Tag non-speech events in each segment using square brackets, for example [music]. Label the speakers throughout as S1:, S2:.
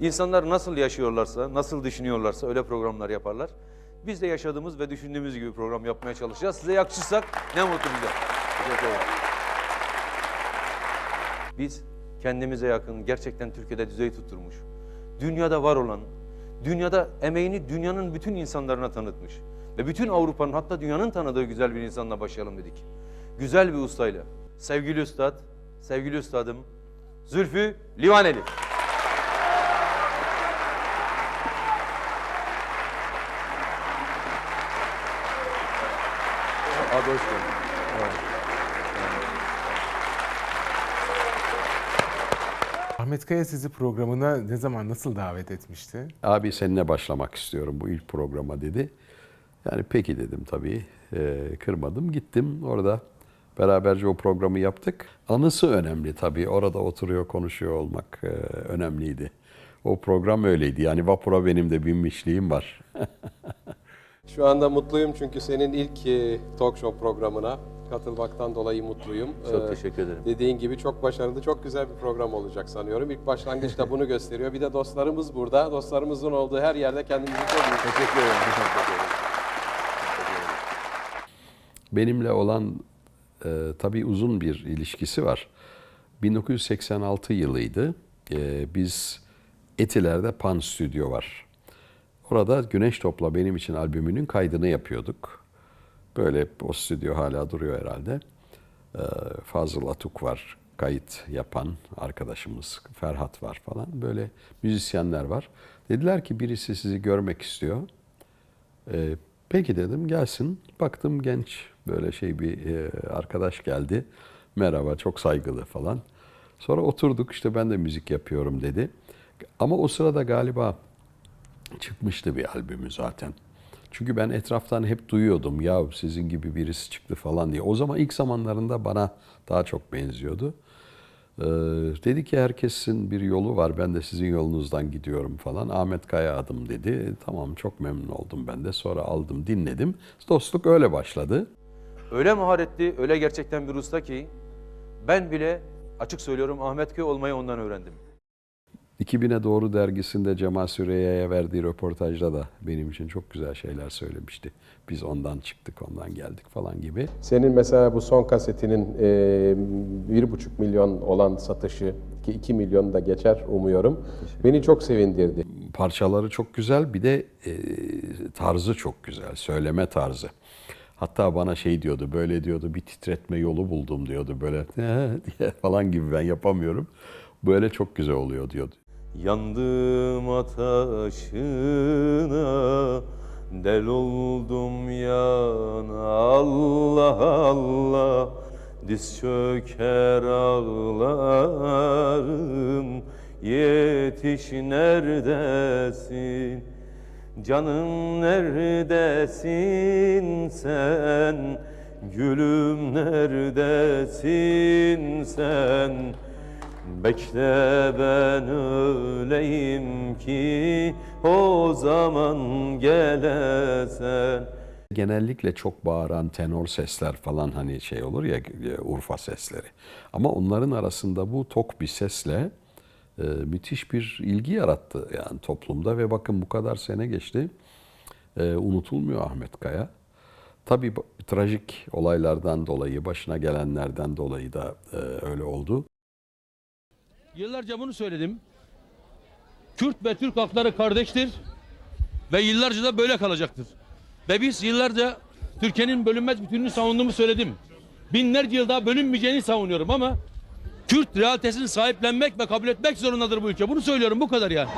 S1: İnsanlar nasıl yaşıyorlarsa, nasıl düşünüyorlarsa öyle programlar yaparlar. Biz de yaşadığımız ve düşündüğümüz gibi program yapmaya çalışacağız. Size yakışırsak ne mutlu bize. Biz kendimize yakın, gerçekten Türkiye'de düzey tutturmuş, dünyada var olan, dünyada emeğini dünyanın bütün insanlarına tanıtmış ve bütün Avrupa'nın hatta dünyanın tanıdığı güzel bir insanla başlayalım dedik. Güzel bir ustayla. Sevgili üstad, sevgili üstadım Zülfü Livaneli. Abi hoş geldin.
S2: Ahmet Kaya sizi programına ne zaman nasıl davet etmişti?
S3: Abi seninle başlamak istiyorum bu ilk programa dedi. Yani peki dedim tabii. Ee, kırmadım gittim orada beraberce o programı yaptık. Anısı önemli tabii. Orada oturuyor konuşuyor olmak e, önemliydi. O program öyleydi. Yani vapura benim de binmişliğim var. [laughs]
S4: Şu anda mutluyum çünkü senin ilk e, talk show programına katılmaktan dolayı mutluyum.
S1: Çok
S4: Ee,
S1: teşekkür ederim.
S4: Dediğin gibi çok başarılı, çok güzel bir program olacak sanıyorum. İlk başlangıçta bunu gösteriyor. Bir de dostlarımız burada. Dostlarımızın olduğu her yerde kendimizi çok iyi
S1: Teşekkür ederim. Teşekkür ederim.
S3: Benimle olan e, tabii uzun bir ilişkisi var. 1986 yılıydı. E, biz Etiler'de Pan Stüdyo var. Orada Güneş Topla benim için albümünün kaydını yapıyorduk. Böyle o stüdyo hala duruyor herhalde. E, Fazıl Atuk var kayıt yapan arkadaşımız. Ferhat var falan. Böyle müzisyenler var. Dediler ki birisi sizi görmek istiyor. Ee, peki dedim gelsin. Baktım genç böyle şey bir e, arkadaş geldi. Merhaba çok saygılı falan. Sonra oturduk işte ben de müzik yapıyorum dedi. Ama o sırada galiba çıkmıştı bir albümü zaten. Çünkü ben etraftan hep duyuyordum ya sizin gibi birisi çıktı falan diye. O zaman ilk zamanlarında bana daha çok benziyordu. Ee, dedi ki herkesin bir yolu var ben de sizin yolunuzdan gidiyorum falan. Ahmet Kaya adım dedi. Tamam çok memnun oldum ben de. Sonra aldım dinledim. Dostluk öyle başladı.
S1: Öyle maharetli, öyle gerçekten bir usta ki ben bile açık söylüyorum Ahmet Köy olmayı ondan öğrendim.
S3: 2000'e doğru dergisinde Cemal Süreyya'ya verdiği röportajda da benim için çok güzel şeyler söylemişti. Biz ondan çıktık, ondan geldik falan gibi.
S4: Senin mesela bu son kasetinin e, bir buçuk milyon olan satışı ki 2 milyon da geçer umuyorum. Beni çok sevindirdi.
S3: parçaları çok güzel bir de e, tarzı çok güzel söyleme tarzı. Hatta bana şey diyordu böyle diyordu bir titretme yolu buldum diyordu böyle [laughs] diye falan gibi ben yapamıyorum. Böyle çok güzel oluyor diyordu.
S1: Yandım ateşine, del oldum yana Allah Allah Diz çöker ağlarım, yetiş neredesin? Canım neredesin sen? Gülüm neredesin sen? Bekle ben öleyim ki o zaman gelesen.
S3: Genellikle çok bağıran tenor sesler falan hani şey olur ya e, Urfa sesleri. Ama onların arasında bu tok bir sesle e, müthiş bir ilgi yarattı yani toplumda ve bakın bu kadar sene geçti. E, unutulmuyor Ahmet Kaya. Tabii trajik olaylardan dolayı, başına gelenlerden dolayı da e, öyle oldu.
S5: Yıllarca bunu söyledim. Kürt ve Türk halkları kardeştir ve yıllarca da böyle kalacaktır. Ve biz yıllarca Türkiye'nin bölünmez bütünlüğünü savunduğumu söyledim. Binlerce yıl daha bölünmeyeceğini savunuyorum ama Kürt realitesini sahiplenmek ve kabul etmek zorundadır bu ülke. Bunu söylüyorum bu kadar yani.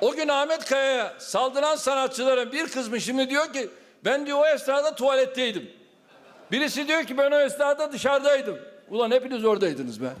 S6: O gün Ahmet Kaya'ya saldıran sanatçıların bir kısmı şimdi diyor ki ben diyor o esnada tuvaletteydim. Birisi diyor ki ben o esnada dışarıdaydım. Ulan hepiniz oradaydınız be.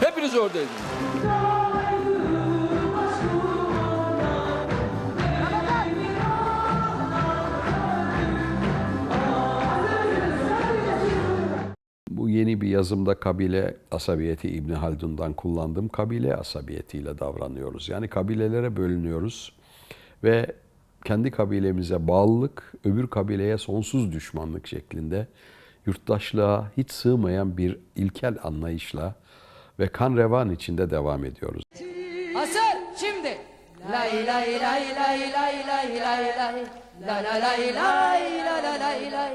S6: Hepiniz oradaydınız.
S3: Bu yeni bir yazımda kabile asabiyeti İbn Haldun'dan kullandığım kabile asabiyetiyle davranıyoruz. Yani kabilelere bölünüyoruz ve kendi kabilemize bağlılık, öbür kabileye sonsuz düşmanlık şeklinde yurttaşlığa hiç sığmayan bir ilkel anlayışla ve kan revan içinde devam ediyoruz.
S7: Hazır şimdi. Lay lay lay lay lay lay lay lay. La la lay lay la la lay lay.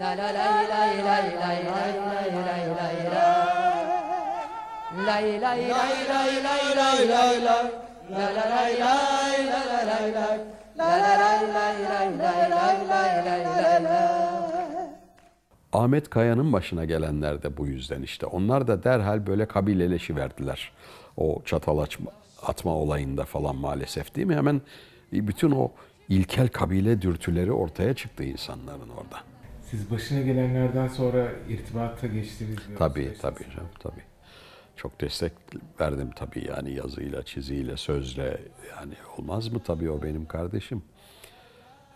S7: La la lay lay lay lay lay lay lay lay lay. Lay lay lay lay lay lay lay lay. La la lay lay
S3: Ahmet Kaya'nın başına gelenler de bu yüzden işte. Onlar da derhal böyle kabileleşiverdiler. O çatal açma, atma olayında falan maalesef değil mi? Hemen bütün o ilkel kabile dürtüleri ortaya çıktı insanların orada.
S2: Siz başına gelenlerden sonra irtibata geçtiniz mi?
S3: Tabii tabii canım tabii. Çok destek verdim tabii yani yazıyla, çiziyle, sözle. Yani olmaz mı tabii o benim kardeşim.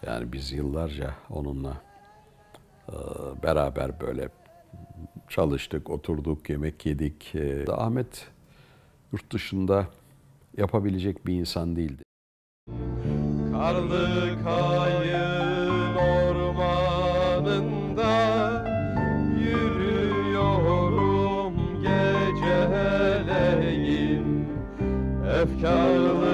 S3: Yani biz yıllarca onunla beraber böyle çalıştık, oturduk, yemek yedik. E, Ahmet yurt dışında yapabilecek bir insan değildi.
S8: Karlı kayın ormanında yürüyorum geceleyin Efkarlıyım,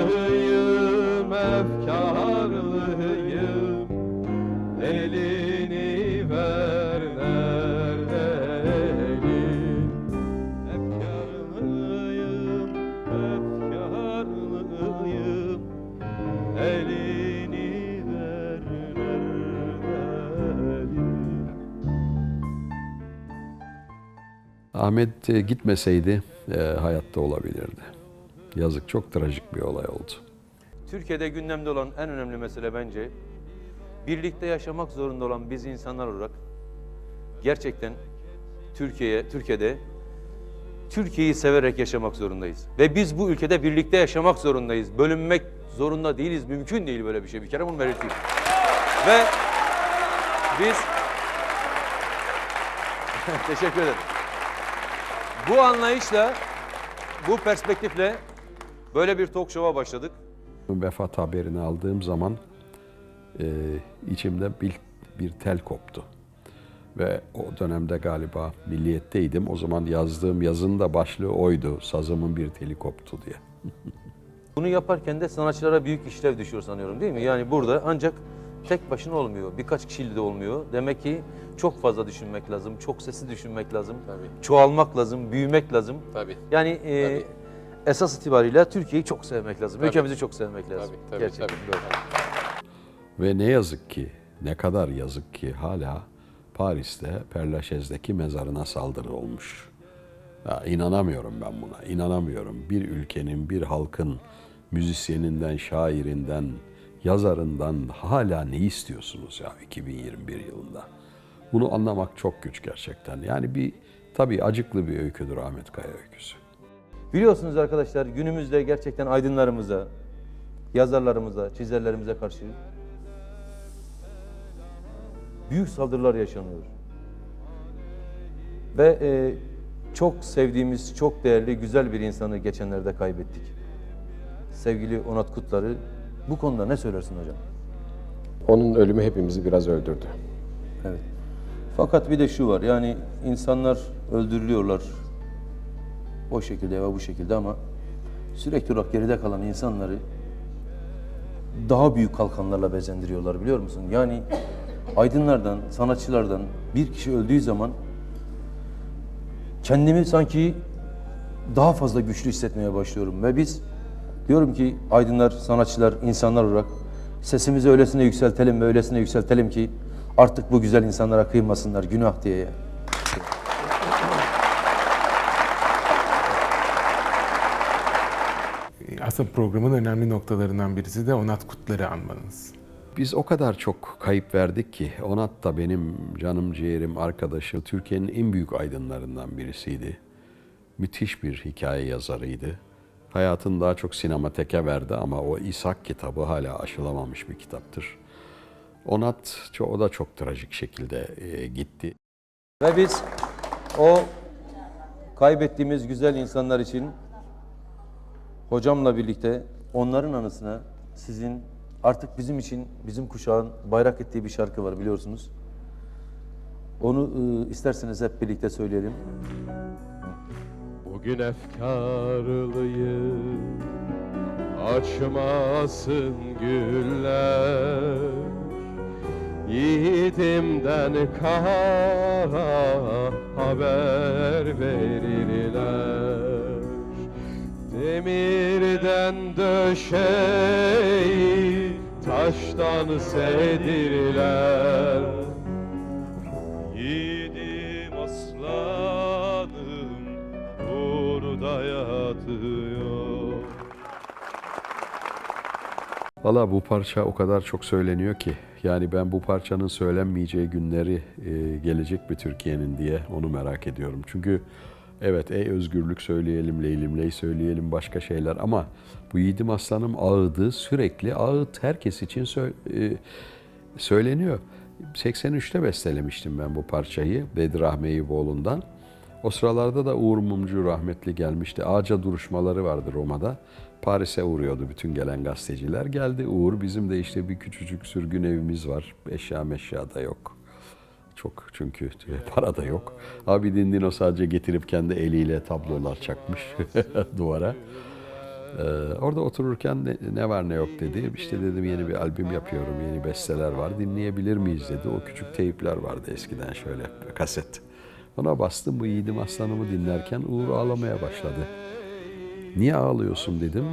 S3: Ahmet e, gitmeseydi e, hayatta olabilirdi. Yazık çok trajik bir olay oldu.
S1: Türkiye'de gündemde olan en önemli mesele bence birlikte yaşamak zorunda olan biz insanlar olarak gerçekten Türkiye'ye, Türkiye'de Türkiye'yi severek yaşamak zorundayız. Ve biz bu ülkede birlikte yaşamak zorundayız. Bölünmek zorunda değiliz. Mümkün değil böyle bir şey. Bir kere bunu belirteyim. Ve biz [laughs] teşekkür ederim. Bu anlayışla, bu perspektifle böyle bir talk show'a başladık.
S3: Vefat haberini aldığım zaman e, içimde bir, bir tel koptu. Ve o dönemde galiba milliyetteydim. O zaman yazdığım yazının da başlığı oydu. Sazımın bir teli koptu diye.
S1: Bunu yaparken de sanatçılara büyük işlev düşüyor sanıyorum değil mi? Yani burada ancak tek başına olmuyor. Birkaç kişiyle de olmuyor. Demek ki çok fazla düşünmek lazım. Çok sesli düşünmek lazım. Çoğalmak lazım, büyümek lazım.
S4: Tabii.
S1: Yani e, esas itibariyle Türkiye'yi çok sevmek lazım. Ülkemizi çok sevmek lazım.
S4: Tabii, tabii,
S1: Gerçekten
S4: tabii.
S1: böyle.
S3: Ve ne yazık ki, ne kadar yazık ki hala Paris'te Père Lachais'deki mezarına saldırı olmuş. Ya inanamıyorum ben buna, inanamıyorum. Bir ülkenin, bir halkın müzisyeninden, şairinden, yazarından hala ne istiyorsunuz ya 2021 yılında? Bunu anlamak çok güç gerçekten. Yani bir tabii acıklı bir öyküdür Ahmet Kaya öyküsü.
S1: Biliyorsunuz arkadaşlar günümüzde gerçekten aydınlarımıza, yazarlarımıza, çizerlerimize karşı büyük saldırılar yaşanıyor. Ve e, çok sevdiğimiz, çok değerli, güzel bir insanı geçenlerde kaybettik. Sevgili Onat Kutlar'ı bu konuda ne söylersin hocam?
S4: Onun ölümü hepimizi biraz öldürdü.
S1: Evet. Fakat bir de şu var yani insanlar öldürülüyorlar o şekilde ve bu şekilde ama sürekli olarak geride kalan insanları daha büyük kalkanlarla bezendiriyorlar biliyor musun? Yani aydınlardan, sanatçılardan bir kişi öldüğü zaman kendimi sanki daha fazla güçlü hissetmeye başlıyorum ve biz diyorum ki aydınlar, sanatçılar, insanlar olarak sesimizi öylesine yükseltelim ve öylesine yükseltelim ki artık bu güzel insanlara kıymasınlar günah diye.
S2: Aslında programın önemli noktalarından birisi de Onat Kutlar'ı anmanız.
S3: Biz o kadar çok kayıp verdik ki Onat da benim canım ciğerim arkadaşım. Türkiye'nin en büyük aydınlarından birisiydi. Müthiş bir hikaye yazarıydı. Hayatını daha çok sinemateke verdi ama o İshak kitabı hala aşılamamış bir kitaptır. Onat o da çok trajik şekilde e, gitti.
S1: Ve biz o kaybettiğimiz güzel insanlar için hocamla birlikte onların anısına sizin artık bizim için bizim kuşağın bayrak ettiği bir şarkı var biliyorsunuz. Onu e, isterseniz hep birlikte söyleyelim.
S8: Bugün efkarlıyı açmasın güller. Yiğidimden kara haber verirler. Demirden döşeyi taştan sedirler
S3: Valla bu parça o kadar çok söyleniyor ki. Yani ben bu parçanın söylenmeyeceği günleri e, gelecek mi Türkiye'nin diye onu merak ediyorum. Çünkü evet ey özgürlük söyleyelim, leylim ley söyleyelim başka şeyler ama bu Yiğidim Aslanım ağıdı sürekli ağıt herkes için sö- e, söyleniyor. 83'te bestelemiştim ben bu parçayı Bedir Rahmi Eyüboğlu'ndan. O sıralarda da Uğur Mumcu rahmetli gelmişti. Ağaca duruşmaları vardı Roma'da. Paris'e uğruyordu bütün gelen gazeteciler. Geldi Uğur. Bizim de işte bir küçücük sürgün evimiz var. Eşya meşya da yok. Çok çünkü [laughs] para da yok. Abi Dindino sadece getirip kendi eliyle tablolar çakmış [laughs] duvara. Ee, orada otururken ne, ne var ne yok dedi. İşte dedim yeni bir albüm yapıyorum, yeni besteler var. Dinleyebilir miyiz dedi. O küçük teypler vardı eskiden şöyle kaset. Ona bastım bu Yiğidim Aslanım'ı dinlerken Uğur ağlamaya başladı. Niye ağlıyorsun dedim.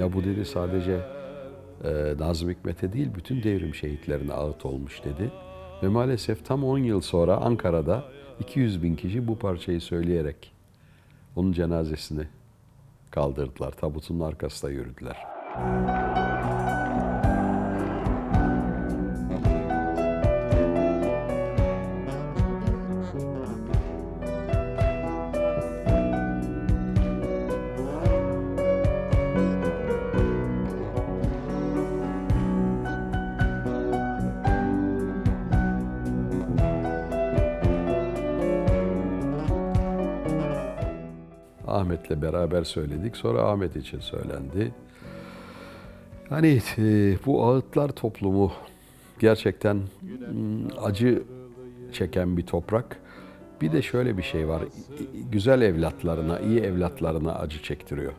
S3: Ya bu dedi sadece e, Nazım Hikmet'e değil bütün devrim şehitlerine ağıt olmuş dedi. Ve maalesef tam 10 yıl sonra Ankara'da 200 bin kişi bu parçayı söyleyerek onun cenazesini kaldırdılar. Tabutun arkasında yürüdüler. Ahmet'le beraber söyledik. Sonra Ahmet için söylendi. Hani e, bu ağıtlar toplumu gerçekten mm, acı çeken bir toprak. Bir de şöyle bir şey var. Güzel evlatlarına, iyi evlatlarına acı çektiriyor.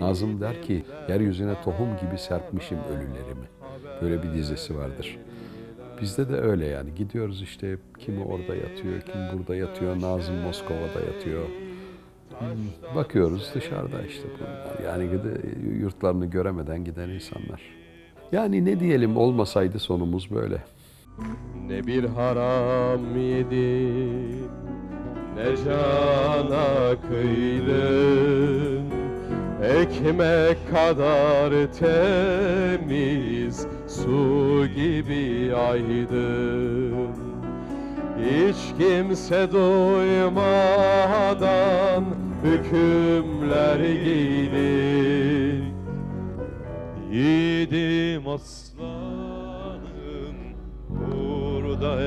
S3: Nazım der ki, yeryüzüne tohum gibi serpmişim ölülerimi. Böyle bir dizesi vardır. Bizde de öyle yani. Gidiyoruz işte kimi orada yatıyor, kim burada yatıyor. Nazım Moskova'da yatıyor. Bakıyoruz dışarıda işte bunlar. Yani yurtlarını göremeden giden insanlar. Yani ne diyelim olmasaydı sonumuz böyle.
S8: Ne bir haram yedin Ne cana kıydın Ekmek kadar temiz Su gibi aydın Hiç kimse duymadan Hükümler giydin
S1: Yiğidim aslanım burada